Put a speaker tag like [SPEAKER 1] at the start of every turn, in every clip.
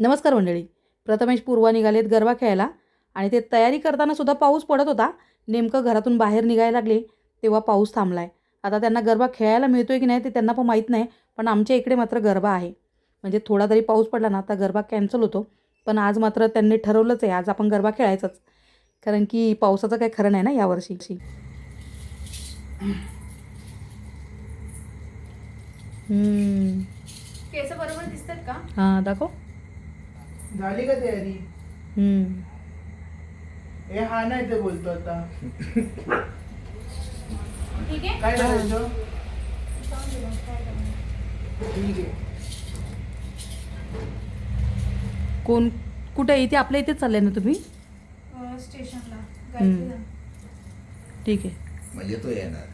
[SPEAKER 1] नमस्कार मंडळी. प्रथमेश पूर्वा निघालेत गरबा खेळायला आणि ते तयारी करताना सुद्धा पाऊस पडत होता. नेमकं घरातून बाहेर निघायला लागले तेव्हा पाऊस थांबला आहे आता त्यांना गरबा खेळायला मिळतोय की नाही ते त्यांना पण माहीत नाही पण आमच्या इकडे मात्र गरबा आहे. म्हणजे थोडा तरी पाऊस पडला ना तर गरबा कॅन्सल होतो. पण आज मात्र त्यांनी ठरवलंच आहे आज आपण गरबा खेळायचाच. कारण की पावसाचं काही खरं नाही ना यावर्षी हम्म.
[SPEAKER 2] केस बरोबर दिसतात का?
[SPEAKER 1] हां दाखव.
[SPEAKER 3] झाली का तयारी?
[SPEAKER 1] हम्म.
[SPEAKER 3] हे हा नाही ते बोलतो आता.
[SPEAKER 2] ठीक आहे?
[SPEAKER 3] काय करायचं? ठीक आहे.
[SPEAKER 1] कोण कुठे इथे आपल्या इथेच चालले ना तुम्ही?
[SPEAKER 2] स्टेशनला.
[SPEAKER 1] ठीक आहे.
[SPEAKER 4] म्हणजे तो येणार.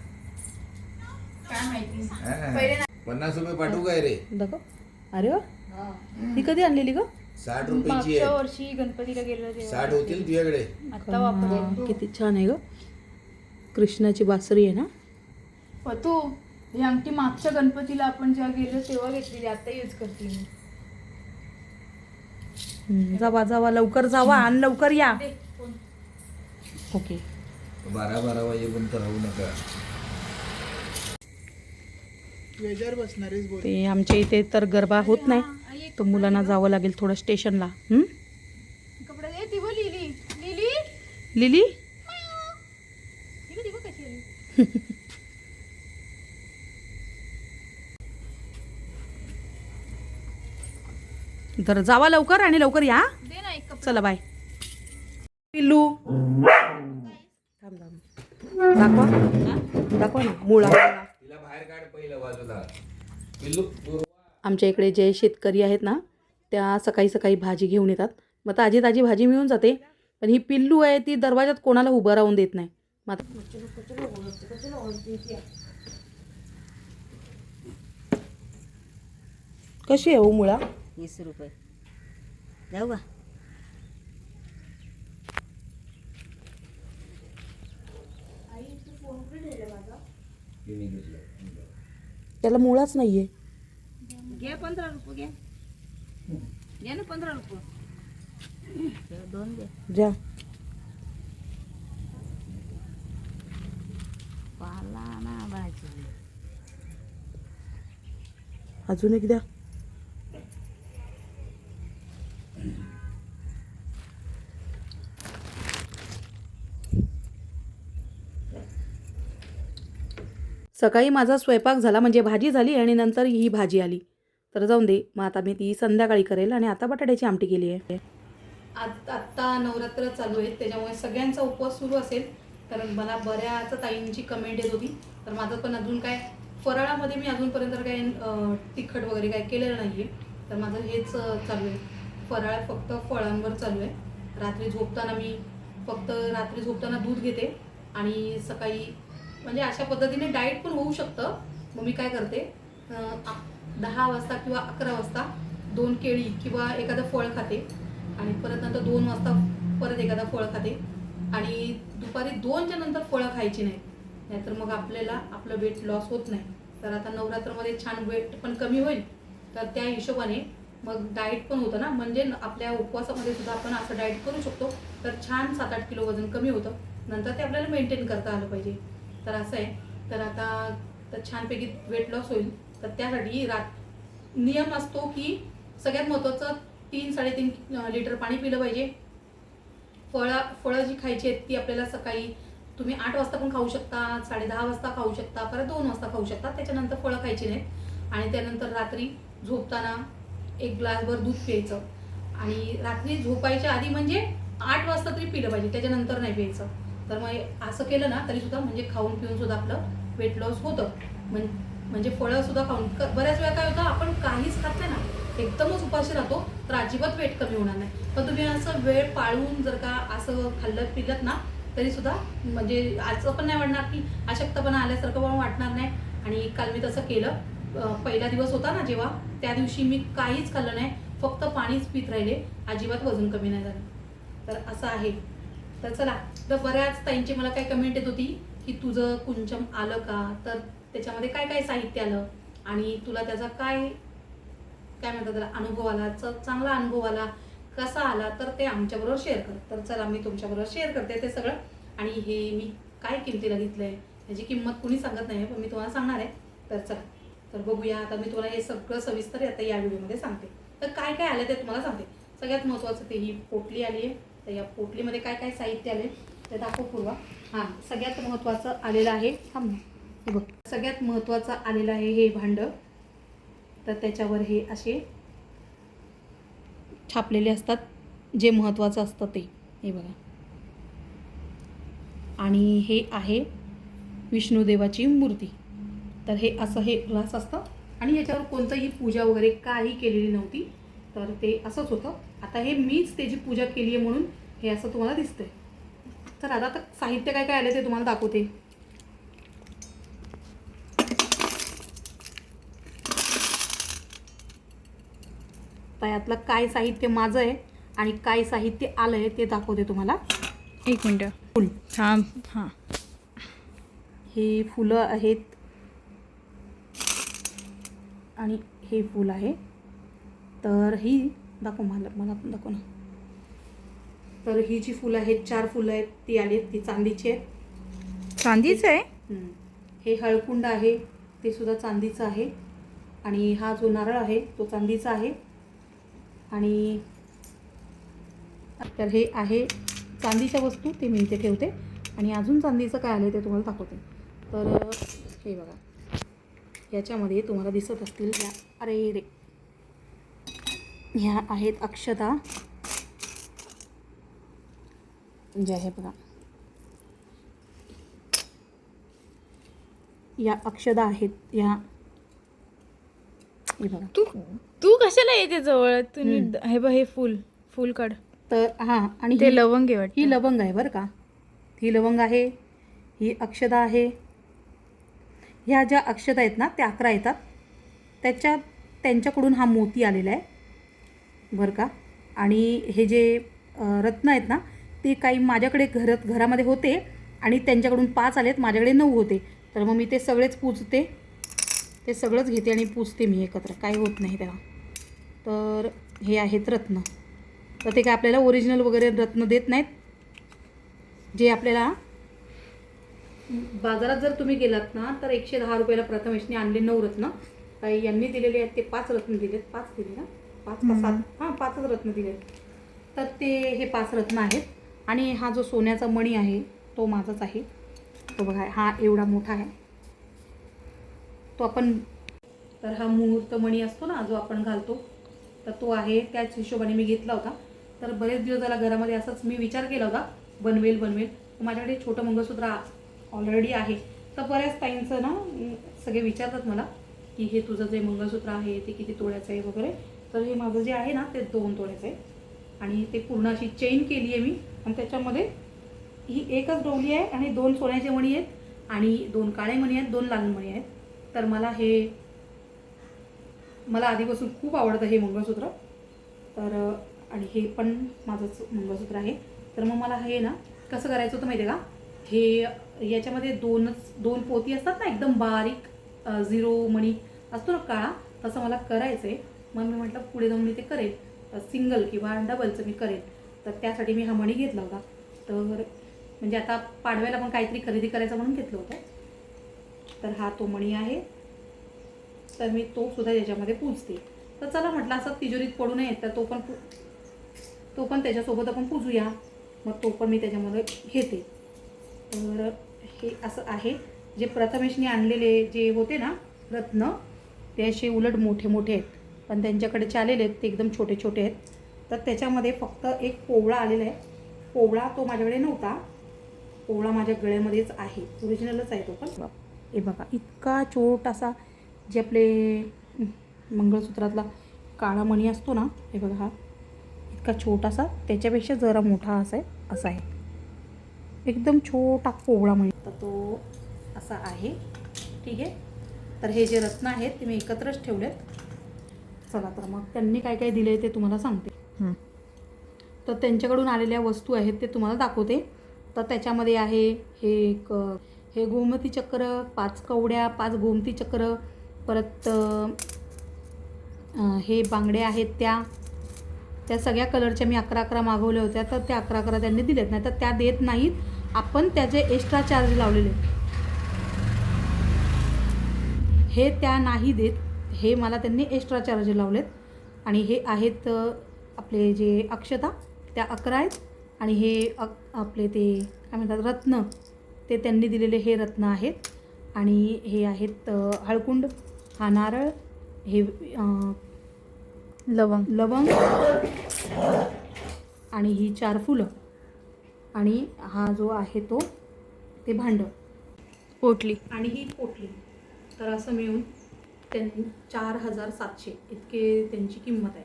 [SPEAKER 2] काय माहिती?
[SPEAKER 4] हा.
[SPEAKER 2] पहिले
[SPEAKER 4] पन्नास रुपये पाठवू काय रे?
[SPEAKER 1] दाखव. अरे वा. ही कधी आणलेली ग?
[SPEAKER 4] साठ रुपयाची
[SPEAKER 2] मागच्या
[SPEAKER 4] आहे.
[SPEAKER 2] वर्षी गणपतीला गेलो तेव्हा.
[SPEAKER 4] साठ होतील तुझ्याकडे.
[SPEAKER 2] आता
[SPEAKER 1] हा, किती छान आहे ग. कृष्णाची बासरी आहे ना?
[SPEAKER 2] तू ही अंगठी मागच्या गणपतीला आपण जेव्हा गेलो तेव्हा घेतलेली आता यूज करते मी.
[SPEAKER 1] हम्म, जावा जावा लवकर जावा आणि लवकर या.
[SPEAKER 2] दे, फोन.
[SPEAKER 1] ओके.
[SPEAKER 4] बारा बारा वाजेपर्यंत राहू नका.
[SPEAKER 1] ते आमच्या इथे तर गरबा होत नाही. तर मुलांना जावं लागेल थोडं स्टेशनला.
[SPEAKER 2] लिली.
[SPEAKER 1] तर जावा लवकर आणि लवकर या
[SPEAKER 2] दे ना एक कपडा.
[SPEAKER 1] चला बाय. पिल्लू थांब, थांब. दाखवा दाखवा ना मुळा.
[SPEAKER 4] तिला बाहेर काढ पहिलं बाजूला. पिल्लू
[SPEAKER 1] आमच्या इकडे जे शेतकरी आहेत ना त्या सकाळी सकाळी भाजी घेऊन येतात. मग ताजी ताजी भाजी मिळून जाते. पण ही पिल्लू आहे ती दरवाजात कोणाला उभं राहून देत नाही. मग कशी आहे हो मुळा?
[SPEAKER 5] वीस रुपये. जाऊ का
[SPEAKER 1] त्याला मुळाच नाहीये.
[SPEAKER 5] घे पंधरा रुपये घे. घे ना पंधरा रुपये. घे, दोन दे
[SPEAKER 1] ज्या
[SPEAKER 5] पाला ना भाजी.
[SPEAKER 1] अजून एक द्या. सकाळी माझा स्वयंपाक झाला म्हणजे भाजी झाली आणि नंतर ही भाजी आली. तर जाऊन दे मग आता मी ती संध्याकाळी करेल आणि आता बटाट्याची आमटी केली आहे. आज आत्ता नवरात्र चालू आहे त्याच्यामुळे सगळ्यांचा उपवास सुरू असेल. कारण मला बऱ्याच ताईंची कमेंट येत होती. तर माझं पण अजून काय फराळामध्ये मी अजूनपर्यंत काय तिखट वगैरे काय केलेलं नाही आहे तर माझं हेच चालू आहे. फराळ फक्त फळांवर चालू आहे. रात्री झोपताना मी फक्त रात्री झोपताना दूध घेते आणि सकाळी म्हणजे अशा पद्धतीने डाएट पण होऊ शकतं. मग मी काय करते आ- दहा वाजता किंवा अकरा वाजता दोन केळी किंवा एखादं फळ खाते आणि परत नंतर दोन वाजता परत एखादा फळ खाते. आणि दुपारी दोनच्या नंतर फळं खायची नाही. नाहीतर मग आपल्याला आपलं वेट लॉस होत नाही. तर आता नवरात्रमध्ये छान वेट पण कमी होईल. तर त्या हिशोबाने मग डाएट पण होतं ना. म्हणजे आपल्या उपवासामध्ये सुद्धा आपण असं डाएट करू शकतो. तर छान सात आठ किलो वजन कमी होतं. नंतर ते आपल्याला मेंटेन करता आलं पाहिजे. तर असं आहे. तर आता तर छानपैकी वेट लॉस होईल. तर त्यासाठी रात नियम असतो की सगळ्यात महत्त्वाचं तीन साडेतीन लिटर पाणी पिलं पाहिजे. फळं फळं जी खायची आहेत ती आपल्याला सकाळी तुम्ही आठ वाजता पण खाऊ शकता साडे दहा वाजता खाऊ शकता परत दोन वाजता खाऊ शकता. त्याच्यानंतर फळं खायची नाहीत. आणि त्यानंतर रात्री झोपताना एक ग्लासभर दूध प्यायचं. आणि रात्री झोपायच्या आधी म्हणजे आठ वाजता तरी पिलं पाहिजे त्याच्यानंतर नाही प्यायचं. तर मग असं केलं ना तरीसुद्धा म्हणजे खाऊन पिऊन सुद्धा आपलं वेट लॉस होतं. म्हणजे म्हणजे फळं सुद्धा खाऊन बऱ्याच वेळा काय होतं आपण काहीच खात नाही ना. एकदमच उपाशी राहतो तर अजिबात वेट कमी होणार नाही. पण तुम्ही असं वेळ पाळून जर का असं खाल्लं पिलत ना तरी सुद्धा म्हणजे असं पण नाही वाटणार की अशक्तपणा आल्यासारखं पण वाटणार नाही. आणि काल मी तसं केलं. पहिला दिवस होता ना जेव्हा त्या दिवशी मी काहीच खाल्लं नाही. फक्त पाणीच पित राहिले. अजिबात वजन कमी नाही झालं. तर असं आहे. तर चला तर बऱ्याच ताईंची मला काय कमेंट येत होती की तुझं कुंचम आलं का? तर त्याच्यामध्ये काय काय साहित्य आलं? आणि तुला त्याचा काय काय म्हणतात त्याला अनुभव आला? च- चांगला अनुभव आला? कसा आला? तर ते आमच्याबरोबर शेअर कर. तर चला मी तुमच्याबरोबर शेअर करते ते सगळं. आणि हे मी काय किमतीला घेतलं आहे ह्याची किंमत कुणी सांगत नाही पण मी तुम्हाला सांगणार आहे. तर चला तर बघूया. आता मी तुम्हाला हे सगळं सविस्तर आता या व्हिडिओमध्ये सांगते. तर काय काय आलं ते तुम्हाला सांगते. सगळ्यात महत्त्वाचं ते ही पोटली आली आहे. तर या पोटलीमध्ये काय काय साहित्य आले ते दाखव पूर्वा. हां सगळ्यात महत्त्वाचं आलेलं आहे. थांब बघ. सगळ्यात महत्त्वाचं आलेलं आहे हे भांडं. तर त्याच्यावर हे असे छापलेले असतात. जे महत्त्वाचं असतं ते. हे बघा. आणि हे आहे विष्णुदेवाची मूर्ती. तर हे असं हे ग्लास असतं. आणि याच्यावर कोणतंही पूजा वगैरे काही केलेली नव्हती. तर ते असंच होतं. आता हे मीच त्याची पूजा केली आहे म्हणून हे असं तुम्हाला दिसतंय. तर आता आता साहित्य काय काय आलं ते तुम्हाला दाखवते. तर यातलं काय साहित्य माझं आहे आणि काय साहित्य आलं आहे ते दाखवते तुम्हाला.
[SPEAKER 2] एक मिनटं.
[SPEAKER 1] फुल.
[SPEAKER 2] थांब हां.
[SPEAKER 1] हे फुलं आहेत. आणि हे फुल आहे. तर ही दाखव मला मला पण दाखव ना. तर ही जी फुलं आहेत चार फुलं आहेत ती आली ती चांदीची आहेत.
[SPEAKER 2] चांदीच आहे.
[SPEAKER 1] हे हळकुंड आहे ते सुद्धा चांदीचं आहे. आणि हा जो नारळ आहे तो चांदीचा आहे. आणि तर हे आहे चांदीच्या वस्तू ते मी इथे ठेवते. आणि अजून चांदीचं काय आलं ते तुम्हाला दाखवते. तर हे बघा. याच्यामध्ये तुम्हाला दिसत असतील या अरे रे. ह्या आहेत अक्षता जे म्हणजे आहे बघा. या अक्षदा आहेत या हे बघा
[SPEAKER 2] तू तू कशाला येते जवळ? तुम्ही. हे बघ हे फुल फुल काढ.
[SPEAKER 1] तर हां आणि
[SPEAKER 2] ते
[SPEAKER 1] ही-
[SPEAKER 2] लवंग आहे वाटतं.
[SPEAKER 1] ही लवंग आहे बरं का. ही लवंग आहे ही अक्षदा आहे. ह्या ज्या अक्षदा आहेत ना त्या अकरा येतात. त्याच्या त्यांच्याकडून हा मोती आलेला आहे बरं का. आणि हे जे रत्न आहेत ना ते काही माझ्याकडे घरात घरामध्ये होते आणि त्यांच्याकडून पाच आलेत माझ्याकडे नऊ होते. तर मग मी ते सगळेच पूजते. ते सगळंच घेते आणि पूजते मी एकत्र. काही होत नाही त्याला. तर हे आहेत रत्न. तर ते काय आपल्याला ओरिजिनल वगैरे रत्न देत नाहीत? जे आपल्याला बाजारात जर तुम्ही गेलात ना तर एकशे दहा रुपयाला प्रथमेशने आणले नऊ रत्न. काही यांनी दिलेले आहेत ते पाच रत्न दिलेत. पाच दिले ना? पाच का सात? हां पाचच रत्न दिलेत. तर ते हे पाच रत्न आहेत. आणि हा जो सोन्याचा मणी आहे तो माझाच आहे. तो बघा हा एवढा मोठा आहे. तो आपण तर हा मुहूर्त मणी असतो ना जो आपण घालतो तर तो आहे त्याच हिशोबाने मी घेतला होता. तर बरेच दिवस झाला घरामध्ये असंच मी विचार केला होता बनवेल बनवेल. माझ्याकडे छोटं मंगळसूत्र ऑलरेडी आहे. तर बऱ्याच ताईंचं ना सगळे विचारतात मला की हे तुझं जे मंगळसूत्र आहे ते किती तोळ्याचं आहे वगैरे. तर हे माझं जे आहे ना ते दोन तोळ्याचं आहे. आणि ते पूर्ण अशी चेन केली आहे मी. आणि त्याच्यामध्ये ही एकच डोली आहे आणि दोन सोन्याचे मणी आहेत आणि दोन काळे मणी आहेत दोन लाल मणी आहेत. तर मला हे मला आधीपासून खूप आवडतं हे मंगळसूत्र. तर आणि हे पण माझंच मंगळसूत्र आहे. तर मग मला हे ना कसं करायचं होतं माहिती आहे का? हे याच्यामध्ये दोनच दोन पोती असतात ना एकदम बारीक झिरो मणी असतो ना काळा तसं मला करायचं आहे मग मी म्हटलं पुढे जाऊन मी ते करेल सिंगल किंवा डबलचं मी करेल तर त्यासाठी मी हा मणी घेतला होता. तर म्हणजे आता पाडव्याला पण काहीतरी खरेदी करायचं म्हणून घेतलं होतं. तर हा तो मणी आहे. तर मी तो सुद्धा याच्यामध्ये पूजते. तर चला म्हटलं असं तिजोरीत पडू नये तर तो पण तो पण त्याच्यासोबत आपण पूजूया. मग तो पण मी त्याच्यामध्ये घेते. तर हे असं आहे. जे प्रथमेशने आणलेले जे होते ना रत्न ते असे उलट मोठे मोठे आहेत. पण त्यांच्याकडे चालेले आलेले आहेत ते एकदम छोटे छोटे आहेत. तर त्याच्यामध्ये फक्त एक पोवळा आलेला आहे. पोवळा तो माझ्याकडे नव्हता. पोवळा माझ्या गळ्यामध्येच आहे. ओरिजिनलच आहे तो पण. हे बघा इतका छोटासा जे आपले मंगळसूत्रातला काळा मणी असतो ना हे बघा हा इतका छोटासा त्याच्यापेक्षा जरा मोठा असा आहे असा आहे. एकदम छोटा कोवळा मणी. तर तो असा आहे. ठीक आहे? तर हे जे रत्न आहेत ते मी एकत्रच ठेवलेत. चला तर मग त्यांनी काय काय दिले ते तुम्हाला सांगते. तर त्यांच्याकडून आलेल्या वस्तू आहेत ते तुम्हाला दाखवते. तर त्याच्यामध्ये आहे हे एक हे गोमती चक्र पाच कवड्या पाच गोमती चक्र परत हे बांगड्या आहेत त्या. त्या सगळ्या कलरच्या मी अकरा अकरा मागवल्या होत्या. तर त्या अकरा अकरा त्यांनी दिलेत. नाही तर त्या देत नाहीत. आपण त्याचे एक्स्ट्रा चार्ज लावलेले आहेत. हे त्या नाही देत. हे मला त्यांनी एक्स्ट्रा चार्ज लावलेत. आणि हे आहेत आपले जे अक्षता त्या अकरा आहेत. आणि हे अक आपले ते काय म्हणतात रत्न. ते त्यांनी दिलेले हे रत्न आहेत. आणि हे आहेत हळकुंड हा नारळ हे
[SPEAKER 2] लवंग.
[SPEAKER 1] लवंग आणि ही चार फुलं. आणि हा जो आहे तो ते भांडं.
[SPEAKER 2] पोटली.
[SPEAKER 1] आणि ही पोटली. तर असं मिळून त्यां चार हजार सातशे. इतके त्यांची किंमत आहे.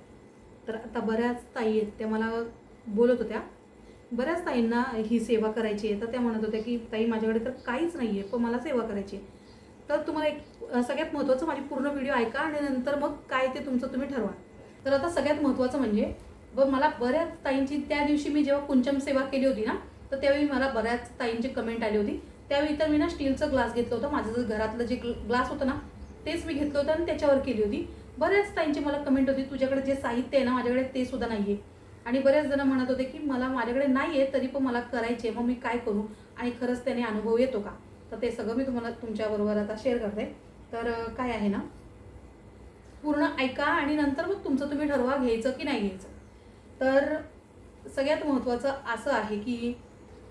[SPEAKER 1] तर आता बऱ्याच ताई आहेत त्या मला बोलत होत्या. बऱ्याच ताईंना ही सेवा करायची आहे. तर त्या म्हणत होत्या की ताई माझ्याकडे तर काहीच नाही आहे पण मला सेवा करायची आहे. तर तुम्हाला एक सगळ्यात महत्त्वाचं माझी पूर्ण व्हिडिओ ऐका आणि नंतर मग काय ते तुमचं तुम्ही ठरवा. तर आता सगळ्यात महत्त्वाचं म्हणजे व मला बऱ्याच ताईंची त्या दिवशी मी जेव्हा कुंचम सेवा केली होती ना तर त्यावेळी मला बऱ्याच ताईंची कमेंट आली होती. त्यावेळी तर मी ना स्टीलचं ग्लास घेतलं होतं. माझं जर घरातलं जे ग्लास होतं ना तेच मी घेतलं होतं आणि त्याच्यावर केली होती. बऱ्याच ताईंची मला कमेंट होती तुझ्याकडे जे साहित्य आहे ना माझ्याकडे ते सुद्धा नाही आहे आणि बरेच जण म्हणत होते की मला माझ्याकडे नाही आहे तरी पण मला करायचे मग मी काय करू? आणि खरंच त्याने अनुभव येतो का? तर ते सगळं मी तुम्हाला तुमच्याबरोबर आता शेअर करते. तर काय आहे ना? पूर्ण ऐका आणि नंतर मग तुमचं तुम्ही ठरवा घ्यायचं की नाही घ्यायचं. तर सगळ्यात महत्त्वाचं असं आहे की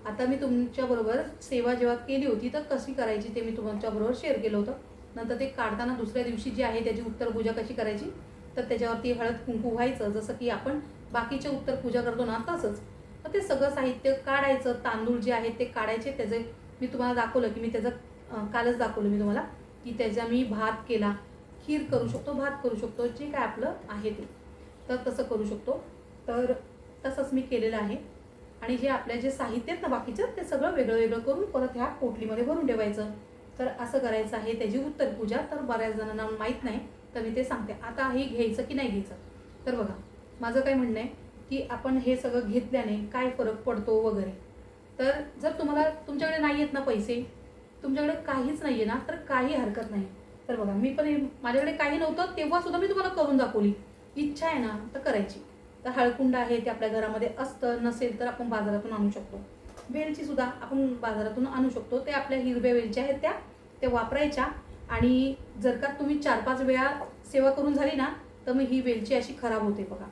[SPEAKER 1] आता मी तुमच्याबरोबर सेवा जेव्हा केली होती तर कशी करायची ते मी तुमच्याबरोबर शेअर केलं होतं. नंतर ते काढताना दुसऱ्या दिवशी जी आहे त्याची उत्तर पूजा कशी करायची तर त्याच्यावरती हळद कुंकू व्हायचं जसं की आपण बाकीचे उत्तर पूजा करतो ना तसंच मग ते सगळं साहित्य काढायचं तांदूळ जे आहेत ते काढायचे त्याचे मी तुम्हाला दाखवलं की मी त्याचं कालच दाखवलं मी तुम्हाला की त्याचा मी भात केला खीर करू शकतो भात करू शकतो जे काय आपलं आहे ते. तर तसं करू शकतो. तर तसंच मी केलेलं आहे. आणि जे आपल्या जे साहित्य आहेत ना बाकीचं ते सगळं वेगळं वेगळं करून परत ह्या पोटलीमध्ये भरून ठेवायचं. तर असं करायचं आहे त्याची उत्तर पूजा तर बऱ्याच जणांना माहीत नाही तर मी ते सांगते. आता हे घ्यायचं की नाही घ्यायचं? तर बघा. माझं काय म्हणणं आहे की आपण हे सगळं घेतल्याने काय फरक पडतो वगैरे. तर जर तुम्हाला तुमच्याकडे नाही आहेत ना पैसे तुमच्याकडे काहीच नाही आहे ना तर काही हरकत नाही. तर बघा मी पण माझ्याकडे काही नव्हतं तेव्हा सुद्धा मी तुम्हाला करून दाखवली. इच्छा आहे ना तर करायची. तर हळकुंड आहे ते आपल्या घरामध्ये असतं नसेल तर आपण बाजारातून आणू शकतो. वेलची सुद्धा आपण बाजारातून आणू शकतो. ते आपल्या हिरव्या वेलच्या आहेत त्या त्या वापरायच्या. आणि जर का तुम्ही चार पाच वेळा सेवा करून झाली ना तर मग ही वेलची अशी खराब होते बघा.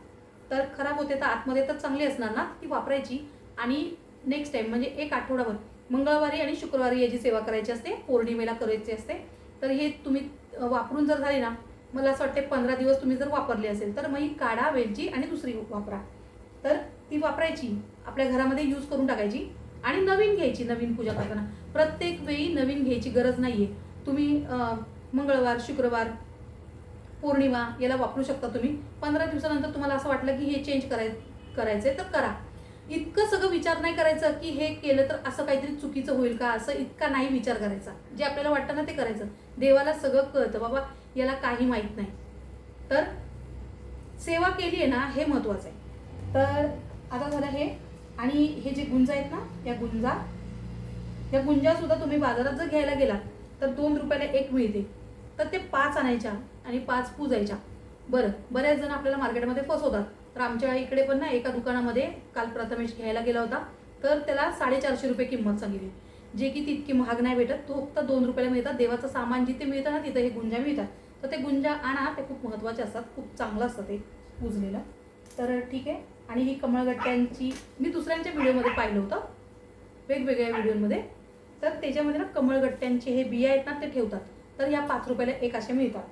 [SPEAKER 1] तर खराब होते तर आतमध्ये तर चांगली असणार ना ती वापरायची. आणि नेक्स्ट टाइम म्हणजे एक आठवडाभर मंगळवारी आणि शुक्रवारी याची सेवा करायची असते पौर्णिमेला करायची असते. तर हे तुम्ही वापरून जर झाली ना मला असं वाटते पंधरा दिवस तुम्ही जर वापरली असेल तर मग ही काढा वेलची आणि दुसरी वापरा. तर ती वापरायची आपल्या घरामध्ये यूज करून टाकायची आणि नवीन घ्यायची नवीन पूजा करताना. प्रत्येक वेळी नवीन घ्यायची गरज नाही आहे तुम्ही मंगळवार शुक्रवार पौर्णिमा याला वापरू शकता तुम्ही. पंधरा दिवसानंतर तुम्हाला असं वाटलं की हे चेंज कराय करायचंय तर करा. इतकं सगळं विचार नाही करायचं की हे केलं तर असं काहीतरी चुकीचं होईल का असं इतका नाही विचार करायचा. जे आपल्याला वाटतं ना ते करायचं. देवाला सगळं कळतं बाबा याला काही माहीत नाही. तर सेवा केली आहे ना हे महत्वाचं आहे. तर आता झालं हे आणि हे जे गुंज आहेत ना या गुंजा या गुंजासुद्धा तुम्ही बाजारात जर घ्यायला गेलात तर दोन रुपयाला एक मिळते. तर ते पाच आणायच्या. आणि पाच पूजायच्या बरं बऱ्याच जण आपल्याला मार्केटमध्ये फसवतात. तर आमच्या इकडे पण ना एका दुकानामध्ये काल प्रथमेश घ्यायला गेला होता. तर त्याला साडेचारशे रुपये किंमत सांगितली. जे की तितकी महाग नाही भेटत. तो फक्त दोन रुपयाला मिळतात. देवाचं सामान जिथे मिळतं ना तिथे हे गुंजा मिळतात. तर ते गुंजा आणा ते खूप महत्त्वाचे असतात. खूप चांगलं असतं ते पूजलेलं. तर ठीक आहे. आणि ही कमळगट्ट्यांची मी दुसऱ्यांच्या व्हिडिओमध्ये पाहिलं होतं. वेगवेगळ्या व्हिडिओमध्ये. तर त्याच्यामध्ये ना कमळगट्ट्यांचे हे बिया आहेत ना ते ठेवतात. तर या पाच रुपयाला एक अशा मिळतात.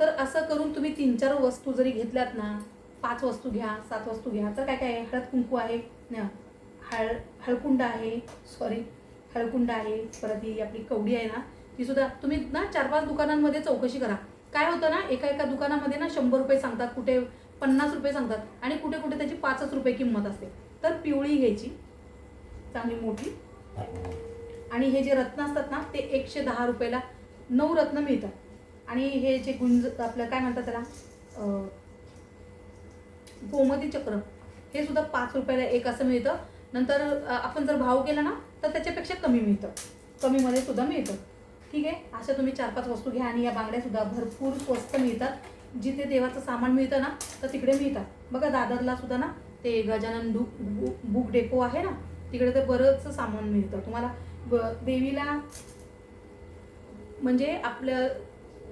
[SPEAKER 1] तर असं करून तुम्ही तीन चार वस्तू जरी घेतल्यात ना पाच वस्तू घ्या सात वस्तू घ्या तर काय काय आहे? हळद कुंकू आहे हळ हळकुंड आहे सॉरी हळकुंड आहे परत ही आपली कवडी आहे ना ती सुद्धा तुम्ही ना चार पाच दुकानांमध्ये चौकशी करा. काय होतं ना एका एका दुकानामध्ये ना शंभर रुपये सांगतात कुठे पन्नास रुपये सांगतात आणि कुठे कुठे त्याची पाचच रुपये किंमत असते. तर पिवळी घ्यायची चांगली मोठी. आणि हे जे रत्न असतात ना ते एकशे दहा रुपयाला नऊ रत्न मिळतात. आणि हे जे गुंज आपलं काय म्हणतात त्याला? गोमती चक्र हे सुद्धा पाच रुपयाला एक असं मिळतं. नंतर आपण जर भाव केला ना तर त्याच्यापेक्षा कमी मिळतं. कमीमध्ये सुद्धा मिळतं. ठीक आहे? अशा तुम्ही चार पाच वस्तू घ्या आणि या बांगड्या सुद्धा भरपूर स्वस्त मिळतात. जिथे देवाचं सामान मिळतं ना तर तिकडे मिळतात. बघा दादरला सुद्धा ना ते गजानन डु बुक डेपो आहे ना तिकडे तर बरंच सामान मिळतं. तुम्हाला देवीला म्हणजे आपलं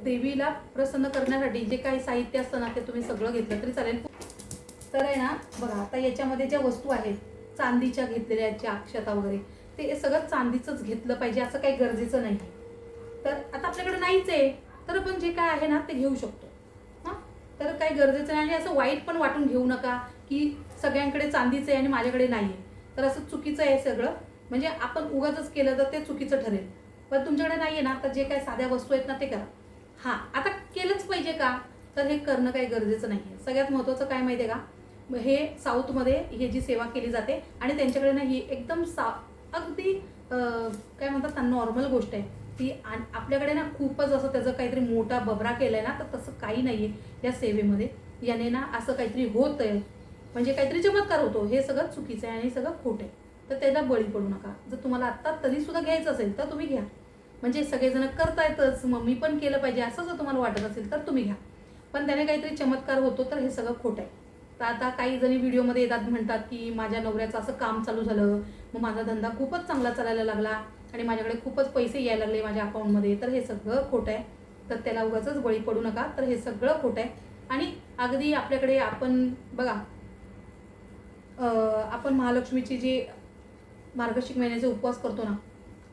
[SPEAKER 1] देवीला प्रसन्न करण्यासाठी जे काही साहित्य असतं ना ते तुम्ही सगळं घेतलं तरी चालेल. तर आहे ना बघा आता याच्यामध्ये ज्या वस्तू आहेत चांदीच्या घेतलेल्या ज्या अक्षता वगैरे ते सगळं चांदीचंच घेतलं पाहिजे असं काही गरजेचं नाही. तर आता आपल्याकडे नाहीच आहे तर आपण जे काय आहे ना ते घेऊ शकतो. हां? तर काही गरजेचं नाही आणि असं वाईट पण वाटून घेऊ नका की सगळ्यांकडे चांदीचं आहे आणि माझ्याकडे नाही आहे तर असं चुकीचं आहे सगळं. म्हणजे आपण उगाचच केलं तर ते चुकीचं ठरेल. पण तुमच्याकडे नाही आहे ना तर जे काय साध्या वस्तू आहेत ना ते करा. हां आता केलंच पाहिजे का? तर हे करणं काही गरजेचं नाही आहे सगळ्यात महत्त्वाचं काय माहिती आहे का? हे साऊथमध्ये हे जी सेवा केली जाते आणि त्यांच्याकडे ना ही एकदम सा अगदी काय म्हणतात ना नॉर्मल गोष्ट आहे. ती आणि आपल्याकडे ना खूपच असं त्याचं काहीतरी मोठा बबरा केलाय ना तर तसं काही नाही आहे या सेवेमध्ये. याने ना असं काहीतरी होत आहे म्हणजे काहीतरी चमत्कार होतो. हे सगळं चुकीचं आहे आणि सगळं खोटं आहे. तर त्याला बळी पडू नका. जर तुम्हाला आत्ता तरीसुद्धा घ्यायचं असेल तर तुम्ही घ्या. म्हणजे सगळेजण करतायतच मग मी पण केलं पाहिजे असं जर तुम्हाला वाटत असेल तर तुम्ही घ्या. पण त्याने काहीतरी चमत्कार होतो तर हे सगळं खोटं आहे. तर आता काही जणी व्हिडिओमध्ये येतात म्हणतात की माझ्या नवऱ्याचं असं काम चालू झालं मग माझा धंदा खूपच चांगला चालायला लागला आणि माझ्याकडे खूपच पैसे यायला लागले माझ्या अकाउंटमध्ये तर हे सगळं खोटं आहे. तर त्याला उगाच बळी पडू नका तर हे सगळं खोटं आहे. आणि अगदी आपल्याकडे आपण बघा आपण महालक्ष्मीची जी मार्गशिक महिन्याचे उपवास करतो ना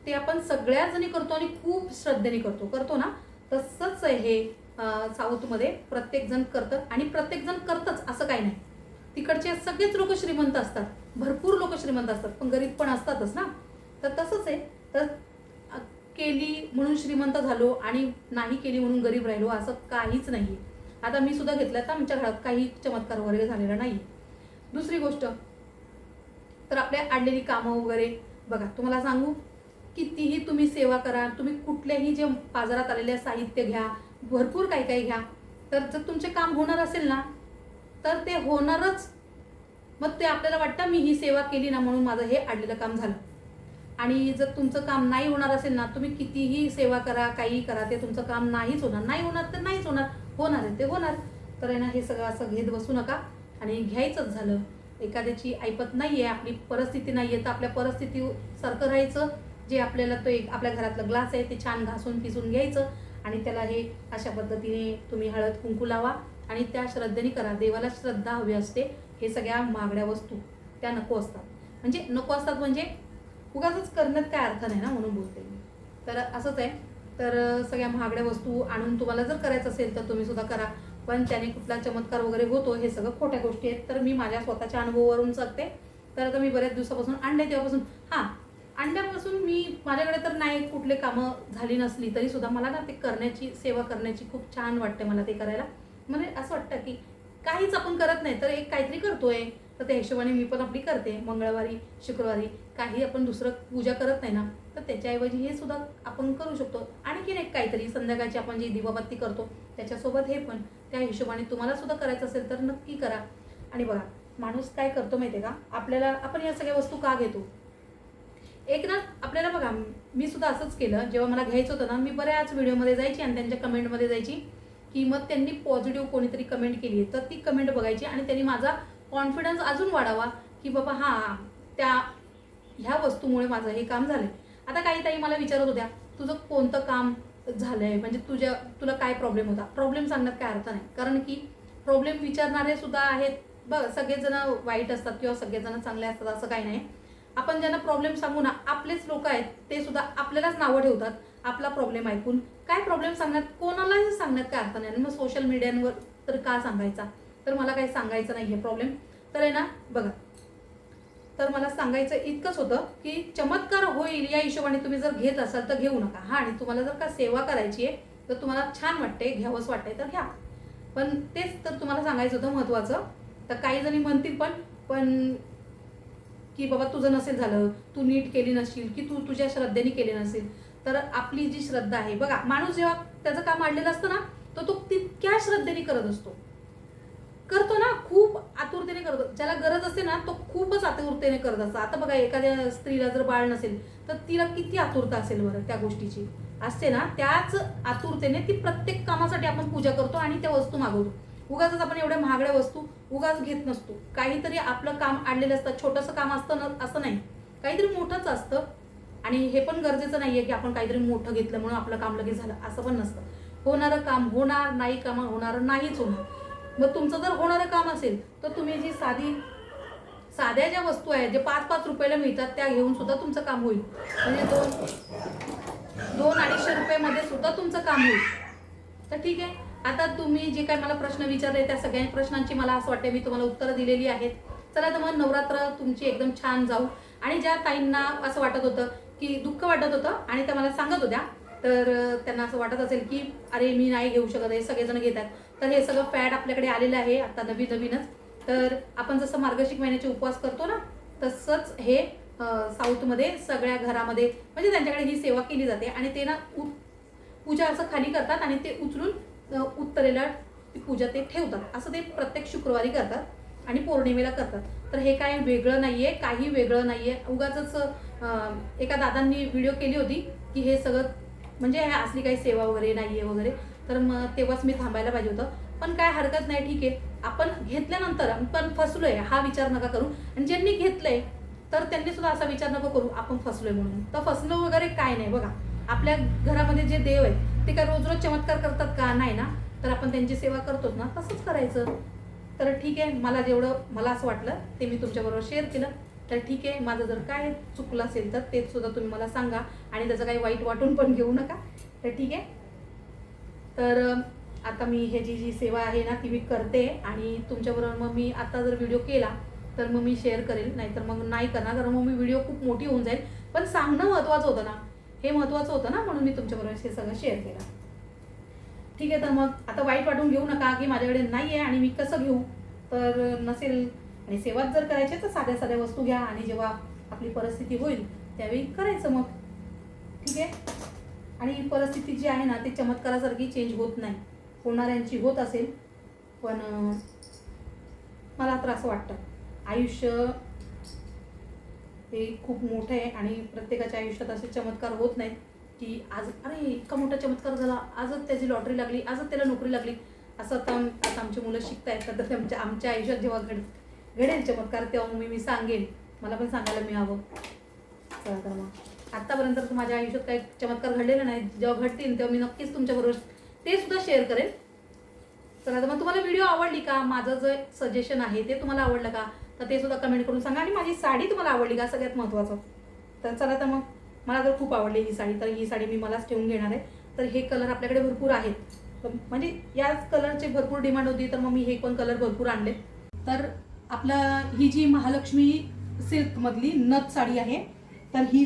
[SPEAKER 1] ते आपण सगळ्या जणी करतो आणि खूप श्रद्धेने करतो. करतो ना? तसंच हे साऊथमध्ये प्रत्येकजण करतं आणि प्रत्येकजण करतंच असं काही नाही. तिकडचे सगळेच लोक श्रीमंत असतात. भरपूर लोक श्रीमंत असतात पण गरीब पण असतातच ना? तर तसंच आहे. तर केली म्हणून श्रीमंत झालो आणि नाही केली म्हणून गरीब राहिलो असं काहीच नाही आता मी सुद्धा घेतलं तर आमच्या घरात काही चमत्कार वगैरे झालेला नाही. दुसरी गोष्ट तर आपल्या आणलेली कामं वगैरे बघा तुम्हाला सांगू कितीही तुम्ही सेवा करा तुम्ही कुठल्याही जे बाजारात आलेले साहित्य घ्या भरपूर काही काही घ्या तर जर तुमचे काम होणार असेल ना तर ते होणारच. मग ते आपल्याला वाटतं मी ही सेवा केली ना म्हणून माझं हे आडलेलं काम झालं. आणि जर तुमचं काम नाही होणार असेल ना तुम्ही कितीही सेवा करा काही करा ते तुमचं काम नाहीच होणार. नाही होणार तर नाहीच होणार. होणार आहे ते होणार. तर आहे ना हे सगळं असं घेत बसू नका. आणि घ्यायचंच झालं. एखाद्याची ऐपत नाही आहे आपली परिस्थिती नाही आहे तर आपल्या परिस्थितीसारखं राहायचं. जे आपल्याला तो एक आपल्या घरातलं ग्लास आहे ते छान घासून पिसून घ्यायचं आणि त्याला हे अशा पद्धतीने तुम्ही हळद कुंकू लावा आणि त्या श्रद्धेने करा. देवाला श्रद्धा हवी असते. हे सगळ्या महागड्या वस्तू त्या नको असतात. म्हणजे नको असतात म्हणजे उगाच करण्यात काय अर्थ नाही ना म्हणून बोलते मी. तर असंच आहे. तर सगळ्या महागड्या वस्तू आणून तुम्हाला जर करायचं असेल तर तुम्ही सुद्धा करा. पण त्याने कुठला चमत्कार वगैरे होतो हे सगळं खोट्या गोष्टी आहेत. तर मी माझ्या स्वतःच्या अनुभवावरून सांगते. तर आता मी बऱ्याच दिवसापासून आणले तेव्हापासून. हां अंड्यापासून मी माझ्याकडे तर नाही कुठले कामं झाली नसली तरी सुद्धा मला ना ते करण्याची सेवा करण्याची खूप छान वाटते मला ते करायला. म्हणजे असं वाटतं की काहीच आपण करत नाही तर एक काहीतरी करतोय. तर त्या हिशोबाने मी पण आपली करते. मंगळवारी शुक्रवारी काही आपण दुसरं पूजा करत नाही ना तर त्याच्याऐवजी हे सुद्धा आपण करू शकतो. आणखीन एक काहीतरी संध्याकाळची आपण जी दिवाबत्ती करतो त्याच्यासोबत हे पण त्या हिशोबाने तुम्हाला सुद्धा करायचं असेल तर नक्की करा. आणि बघा माणूस काय करतो माहिती आहे का? आपल्याला आपण या सगळ्या वस्तू का घेतो? एक ना आपल्याला बघा मी सुद्धा असंच केलं. जेव्हा मला घ्यायचं होतं ना मी बऱ्याच व्हिडिओमध्ये जायची आणि त्यांच्या कमेंटमध्ये जायची की मग त्यांनी पॉझिटिव्ह कोणीतरी कमेंट केली आहे तर ती कमेंट बघायची आणि त्यांनी माझा कॉन्फिडन्स अजून वाढावा की बाबा हां त्या ह्या वस्तूमुळे माझं हे काम झालंय. आता काही ताई मला विचारत होत्या तुझं कोणतं काम झालंय? म्हणजे तुझ्या तुला काय प्रॉब्लेम होता? प्रॉब्लेम सांगण्यात काय अर्थ नाही. कारण की प्रॉब्लेम विचारणारे सुद्धा आहेत. बघ सगळेजण वाईट असतात किंवा सगळेजण चांगले असतात असं काही नाही. आपण ज्यांना प्रॉब्लेम सांगू ना आपलेच लोक आहेत ते सुद्धा आपल्यालाच नावं ठेवतात. आपला प्रॉब्लेम ऐकून. काय प्रॉब्लेम सांगण्यात कोणालाही सांगण्यात काय अर्थ नाही. आणि मग सोशल मीडियांवर तर का सांगायचा? तर मला काही सांगायचं नाही आहे प्रॉब्लेम तर आहे ना बघा. तर मला सांगायचं इतकंच होतं की चमत्कार होईल या हिशोबाने तुम्ही जर घेत असाल तर घेऊ नका. हा आणि तुम्हाला जर का सेवा करायची आहे तर तुम्हाला छान वाटते घ्यावंच वाटते तर घ्या. पण तेच तर तुम्हाला सांगायचं होतं महत्त्वाचं तर काही जणी म्हणतील पण पण की बाबा तुझं नसेल झालं तू नीट केली नसशील की तू तुझ्या श्रद्धेने केली नसेल तर आपली जी श्रद्धा आहे बघा माणूस जेव्हा त्याचं काम आडलेलं असतं ना तर तो तितक्या श्रद्धेने करत असतो. करतो ना खूप आतुरतेने करतो. ज्याला गरज असते ना तो खूपच आतुरतेने करत असतो. आता बघा एखाद्या स्त्रीला जर बाळ नसेल तर तिला किती आतुरता असेल बरं त्या गोष्टीची? असते ना त्याच आतुरतेने ती प्रत्येक कामासाठी आपण पूजा करतो आणि त्या वस्तू मागवतो. उगाच आपण एवढ्या महागड्या वस्तू उगाच घेत नसतो. काहीतरी आपलं काम आणलेलं असतं छोटंसं काम असतं ना असं नाही. काहीतरी मोठंच असतं. आणि हे पण गरजेचं नाही आहे की आपण काहीतरी मोठं घेतलं म्हणून आपलं काम लगेच झालं असं पण नसतं. होणारं काम होणार नाही काम होणारं नाहीच होणार. मग तुमचं जर होणारं काम असेल तर तुम्ही जी साधी साध्या ज्या वस्तू आहेत जे पाच पाच रुपयाला मिळतात त्या घेऊन सुद्धा तुमचं काम होईल. म्हणजे दोन दोन अडीचशे रुपयामध्ये सुद्धा तुमचं काम होईल. तर ठीक आहे. आता तुम्ही जे काय मला प्रश्न विचारले त्या सगळ्या प्रश्नांची मला असं वाटते मी तुम्हाला उत्तरं दिलेली आहेत. चला तर मग नवरात्र तुमची एकदम छान जाऊ. आणि ज्या ताईंना असं वाटत होतं की दुःख वाटत होतं आणि त्या मला सांगत होत्या तर त्यांना असं वाटत असेल की अरे मी नाही घेऊ शकत हे सगळेजण घेतात. तर हे सगळं फॅट आपल्याकडे आलेलं आहे आता नवीन नवीनच. तर आपण जसं मार्गशिक महिन्याचे उपवास करतो ना तसंच हे साऊथमध्ये सगळ्या घरामध्ये म्हणजे त्यांच्याकडे ही सेवा केली जाते आणि ते ना उ- पूजा असं खाली करतात आणि ते उचलून उत्तरेला ती पूजा ते ठेवतात. असं ते प्रत्येक शुक्रवारी करतात आणि पौर्णिमेला करतात. तर हे काय वेगळं नाही आहे काही वेगळं नाही आहे उगाच एका दादांनी व्हिडिओ केली होती की हे सगळं म्हणजे हे असली काही सेवा वगैरे नाही आहे वगैरे. तर मग तेव्हाच मी थांबायला पाहिजे होतं. पण काय हरकत नाही ठीक आहे. आपण घेतल्यानंतर पण फसलोय हा विचार नका करू. आणि ज्यांनी घेतलंय तर त्यांनी सुद्धा असा विचार नको करू आपण फसलोय म्हणून. तर फसलो वगैरे काय नाही बघा. आपल्या घरामध्ये जे देव आहेत ते काय रोज रोज चमत्कार करतात का? नाही ना? तर आपण त्यांची सेवा करतोच ना. तसंच करायचं. तर ठीक आहे मला जेवढं मला असं वाटलं ते मी तुमच्याबरोबर शेअर केलं. तर ठीक आहे माझं जर काय चुकलं असेल तर ते सुद्धा तुम्ही मला सांगा आणि त्याचं काही वाईट वाटून पण घेऊ नका. तर ठीक आहे. तर आता मी हे जी जी सेवा आहे ना ती मी करते आणि तुमच्याबरोबर मग मी आता जर व्हिडिओ केला तर मग मी शेअर करेल. नाहीतर मग नाही करणार कारण मग मी व्हिडिओ खूप मोठी होऊन जाईल. पण सांगणं महत्त्वाचं होतं ना. हे महत्त्वाचं होतं ना म्हणून मी तुमच्याबरोबर हे सगळं शेअर केलं. ठीक आहे तर मग आता वाईट वाटून घेऊ नका की माझ्याकडे नाही आहे आणि मी कसं घेऊ? तर नसेल आणि सेवाच जर करायचे तर साध्या साध्या वस्तू घ्या आणि जेव्हा आपली परिस्थिती होईल त्यावेळी करायचं मग. ठीक आहे? आणि परिस्थिती जी आहे ना ती चमत्कारासारखी चेंज होत नाही. होणाऱ्यांची होत असेल पण मला तर असं वाटतं. आयुष्य हे खूप मोठं आहे आणि प्रत्येकाच्या आयुष्यात असे चमत्कार होत नाहीत की आज अरे इतका मोठा चमत्कार झाला आजच त्याची लॉटरी लागली आजच त्याला नोकरी लागली. असं आता आता आमची मुलं शिकतायत तर आमच्या आमच्या आयुष्यात जेव्हा घड घडेल चमत्कार तेव्हा मी मी सांगेन. मला पण सांगायला मिळावं. चला तर मग. आत्तापर्यंत माझ्या आयुष्यात काही चमत्कार घडलेले नाही जेव्हा घडतील तेव्हा मी नक्कीच तुमच्याबरोबर ते सुद्धा शेअर करेन. चला तर मग तुम्हाला व्हिडिओ आवडली का? माझं जे सजेशन आहे ते तुम्हाला आवडलं का? तर ते सुद्धा कमेंट करून सांगा. आणि माझी साडी तुम्हाला आवडली का? सगळ्यात महत्त्वाचं. तर चला तर मग मला तर खूप आवडली ही साडी. तर ही साडी मी मलाच ठेवून घेणार आहे. तर हे कलर आपल्याकडे भरपूर आहेत. म्हणजे याच कलरचे भरपूर डिमांड होती तर मग मी हे पण कलर भरपूर आणले. तर आपलं ही जी महालक्ष्मी सिल्कमधली नथ साडी आहे तर ही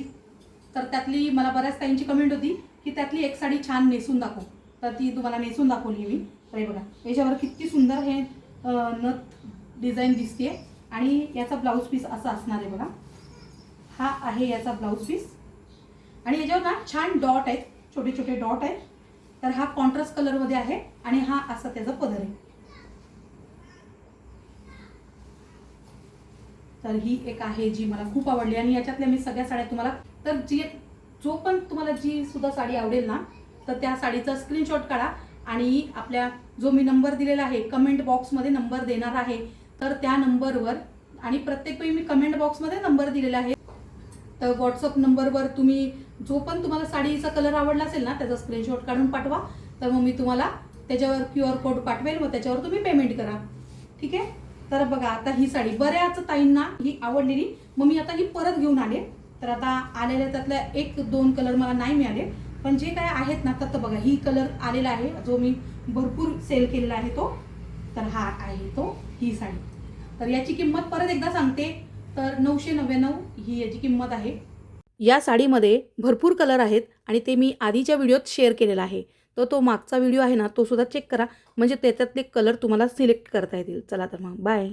[SPEAKER 1] तर त्यातली मला बऱ्याच ताईंची कमेंट होती की त्यातली एक साडी छान नेसून दाखव. तर ती तुम्हाला नेसून दाखवली मी. तर हे बघा याच्यावर किती सुंदर हे नथ डिझाईन दिसते आणि याचा ब्लाऊज पीस असा असणार आहे बघा. हा आहे याचा ब्लाऊज पीस आणि याच्यावर ना छान डॉट आहेत छोटे छोटे डॉट आहेत. तर हा कॉन्ट्रास्ट कलरमध्ये आहे आणि हा असा त्याचा पदर आहे. तर ही एक आहे जी मला खूप आवडली आणि याच्यातल्या मी सगळ्या साड्या तुम्हाला तर जी जो पण तुम्हाला जी सुद्धा साडी आवडेल ना तर त्या साडीचा स्क्रीनशॉट काढा आणि आपल्या जो मी नंबर दिलेला आहे कमेंट बॉक्समध्ये नंबर देणार आहे. तर त्या नंबरवर आणि प्रत्येक वेळी मी कमेंट बॉक्समध्ये नंबर दिलेला आहे. तर व्हॉट्सअप नंबरवर तुम्ही जो पण तुम्हाला साडीचा कलर आवडला असेल ना त्याचा स्क्रीनशॉट काढून पाठवा. तर मग मी तुम्हाला त्याच्यावर क्यू आर कोड पाठवेल मग त्याच्यावर तुम्ही पेमेंट करा. ठीक आहे? तर बघा आता ही साडी बऱ्याच ताईंना ही आवडलेली. मग मी आता ही परत घेऊन आले. तर आता आलेल्या त्यातल्या एक दोन कलर मला नाही मिळाले. पण जे काय आहेत ना तर बघा ही कलर आलेला आहे. जो मी भरपूर सेल केलेला आहे तो. तर हा आहे तो ही साडी. तर याची किंमत परत एकदा सांगते. तर नऊशे नव्याण्णव ही याची किंमत आहे. या साडीमध्ये भरपूर कलर आहेत आणि ते मी आधीच्या व्हिडिओत शेअर केलेला आहे. तर तो मागचा व्हिडिओ आहे ना तो सुद्धा चेक करा. म्हणजे त्याच्यातले कलर तुम्हाला सिलेक्ट करता येतील. चला तर मग बाय